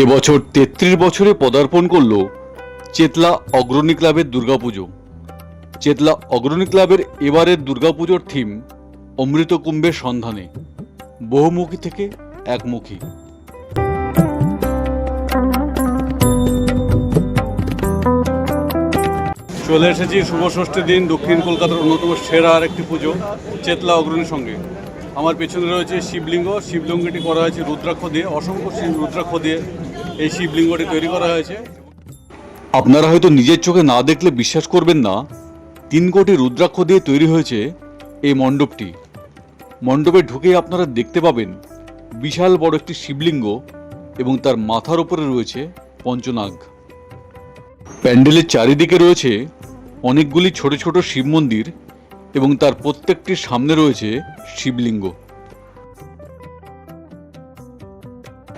এবছর তেত্রিশ বছরে পদার্পণ করল চেতলা অগ্রণী ক্লাবের দুর্গাপুজো। চেতলা অগ্রণী ক্লাবের এবারের দুর্গাপুজোর থিম অমৃত কুম্ভের সন্ধানে, বহুমুখী থেকে একমুখী। চলে এসেছি শুভ ষষ্ঠীর দিন দক্ষিণ কলকাতার অন্যতম সেরা আর একটি পুজো, চেতলা অগ্রণীর সঙ্গে। আমার পেছনে রয়েছে শিবলিঙ্গ। শিবলিঙ্গটি করা হয়েছে রুদ্রাক্ষ দিয়ে, অসংখ্য রুদ্রাক্ষ দিয়ে এই শিবলিঙ্গটি তৈরি করা হয়েছে। আপনারা হয়তো নিজের চোখে না দেখলে বিশ্বাস করবেন না, তিন কোটি রুদ্রাক্ষ দিয়ে তৈরি হয়েছে এই মণ্ডপটি। মণ্ডপে ঢুকেই আপনারা দেখতে পাবেন বিশাল বড় একটি শিবলিঙ্গ এবং তার মাথার উপরে রয়েছে পঞ্চনাগ। প্যান্ডেলের চারিদিকে রয়েছে অনেকগুলি ছোট ছোট শিব মন্দির এবং তার প্রত্যেকটির সামনে রয়েছে শিবলিঙ্গ।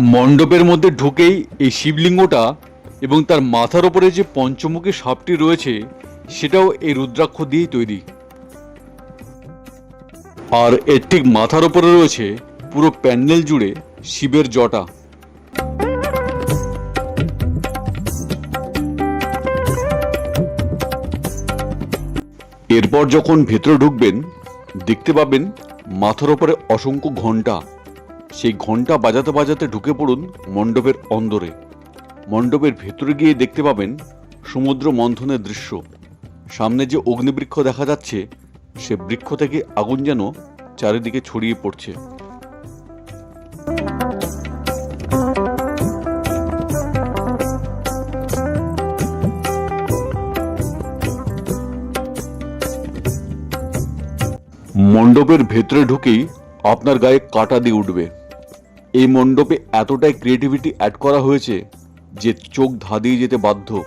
মণ্ডপের মধ্যে ঢুকেই এই শিবলিঙ্গটা এবং তার মাথার উপরে যে পঞ্চমুখী সাপটি রয়েছে, সেটাও এই রুদ্রাক্ষ দিয়েই তৈরি। আর এর ঠিক মাথার উপরে রয়েছে পুরো প্যান্ডেল জুড়ে শিবের জটা। এরপর যখন ভেতরে ঢুকবেন, দেখতে পাবেন মাথার ওপরে অসংখ্য ঘণ্টা। সেই ঘণ্টা বাজাতে বাজাতে ঢুকে পড়ুন মণ্ডপের অন্দরে। মণ্ডপের ভেতরে গিয়ে দেখতে পাবেন সমুদ্র মন্থনের দৃশ্য। সামনে যে অগ্নিবৃক্ষ দেখা যাচ্ছে, সে বৃক্ষ থেকে আগুন যেন চারিদিকে ছড়িয়ে পড়ছে। মণ্ডপের ভেতরে ঢুকেই আপনার গায়ে কাটা দিয়ে উঠবে। এই মণ্ডপে এতটাই ক্রিয়েটিভিটি অ্যাড করা হয়েছে যে চোখ ধাঁধিয়ে যেতে বাধ্য।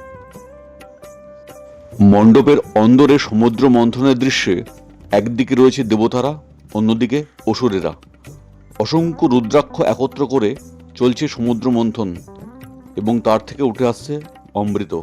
মণ্ডপের অন্দরে সমুদ্র মন্থনের দৃশ্যে একদিকে রয়েছে দেবতারা, অন্যদিকে অসুরেরা। অসংখ্য রুদ্রাক্ষ একত্র করে চলছে সমুদ্র মন্থন এবং তার থেকে উঠে আসছে অমৃত।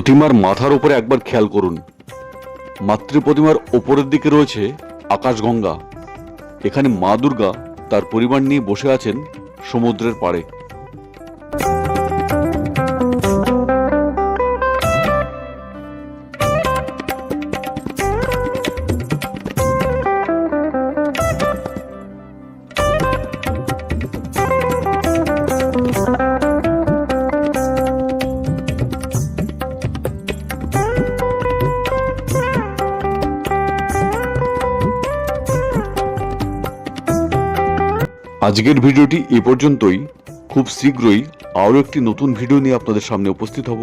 প্রতিমার মাথার উপরে একবার খেয়াল করুন। মাতৃ প্রতিমার ওপরের দিকে রয়েছে আকাশগঙ্গা। এখানে মা দুর্গা তার পরিবার নিয়ে বসে আছেন সমুদ্রের পাড়ে। আজকের ভিডিওটি এ পর্যন্তই। খুব শীঘ্রই আরও একটি নতুন ভিডিও নিয়ে আপনাদের সামনে উপস্থিত হব।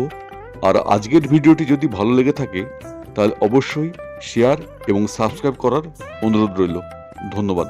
আর আজকের ভিডিওটি যদি ভালো লেগে থাকে, তাহলে অবশ্যই শেয়ার এবং সাবস্ক্রাইব করার অনুরোধ রইল। ধন্যবাদ।